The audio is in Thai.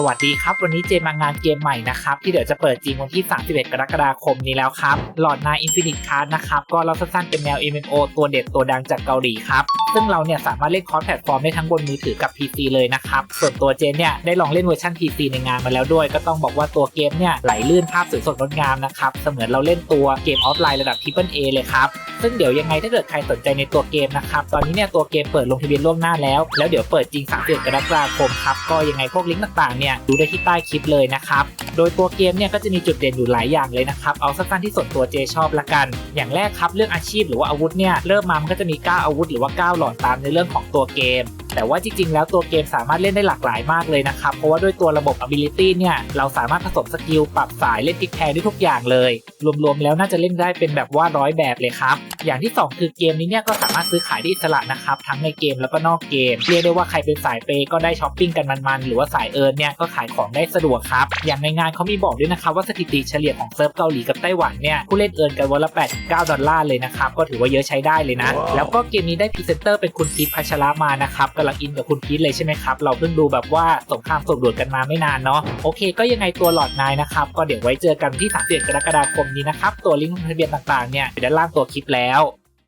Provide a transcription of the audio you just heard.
สวัสดีครับ วันนี้เจมางานเกมใหม่นะครับ ที่เดี๋ยวจะเปิดจริงวันที่ 31 กรกฎาคมนี้แล้วครับหลอดนายอินฟินิตคาร์นะครับ ก็เราสั้นๆเป็นแนว MMO ตัวเด็ดตัวดังจากเกาหลีครับ ซึ่งเราเนี่ยสามารถเล่นคอร์สแพลตฟอร์มได้ทั้งบนมือถือกับ PC เลยนะครับ ส่วนตัวเจนเนี่ยได้ลองเล่นเวอร์ชัน PC ในงานมาแล้วด้วย ก็ต้องบอกว่าตัวเกมเนี่ยไหลลื่นภาพสวยสดงดงามนะครับเสมือนเราเล่นตัวเกมออฟไลน์ระดับ Triple A เลยครับซึ่งเดี๋ยวยังไงถ้าเกิดใครสนใจในตัวเกมนะครับ ตอนนี้เนี่ยตัวเกมเปิดลงทะเบียนล่วงหน้าแล้ว แล้วเดี๋ยวเปิดจริง31กรกฎาคมครับก็ยังไงพวกลิงก์ต่างๆเนี่ยดูได้ที่ใต้คลิปเลยนะครับ โดยตัวเกมเนี่ยก็จะมีจุดเด่นอยู่หลายอย่างเลยนะครับ เอาสั้นๆที่ส่วนตัวเจชอบละกัน อย่างแรกครับเรื่องอาชีพหรือว่าอาวุธเนี่ยเริ่มมามันก็จะมี 9 อาวุธหรือว่า 9 หลอดตามในเรื่องของตัวเกม แต่ว่าจริงๆ แล้วตัวเกมสามารถเล่นได้หลากหลายมากเลยนะครับ เพราะว่าด้วยตัวระบบ ability เนี่ย เราสามารถผสมสกิลปรับสายเล่นพลิกแพงได้ทุกอย่างเลย รวมๆ แล้วน่าจะเล่นได้เป็นแบบว่าร้อยแบบเลยครับ อย่างที่ 2 คือเกมนี้เนี่ยก็สามารถซื้อขายได้อิสระนะครับ ทั้งในเกมแล้วก็นอกเกม เรียกได้ว่าใครเป็นสายเปย์ก็ได้ช้อปปิ้งกันมันๆ หรือว่าสายเอิร์นเนี่ยก็ขายของได้สะดวกครับ อย่างในงานเขามีบอกด้วยนะครับว่าสถิติเฉลี่ยของเซิร์ฟเกาหลีกับไต้หวันเนี่ยผู้เล่นเอิร์นกันวันละ8-9ดอลลาร์เลยนะครับก็ถือว่าเยอะใช้ได้เลยนะ แล้วก็เกมนี้ได้พรีเซนเตอร์เป็นคุณพีทพัชรามานะครับกำลังอินกับคุณพีทเลยใช่ไหมครับ เราเพิ่งดูแบบว่าสงครามสบดวดกันมาไม่นานเนาะโอเค ก็ยังไงตัวหลอดนายนะครับ ก็เดี๋ยวไว้เจอกันที่31กรกฎาคมนี้นะครับ ตัวลิงก์ลงทะเบียนต่างๆเนี่ยอยู่ด้านล่างตัวคลิปแล้ว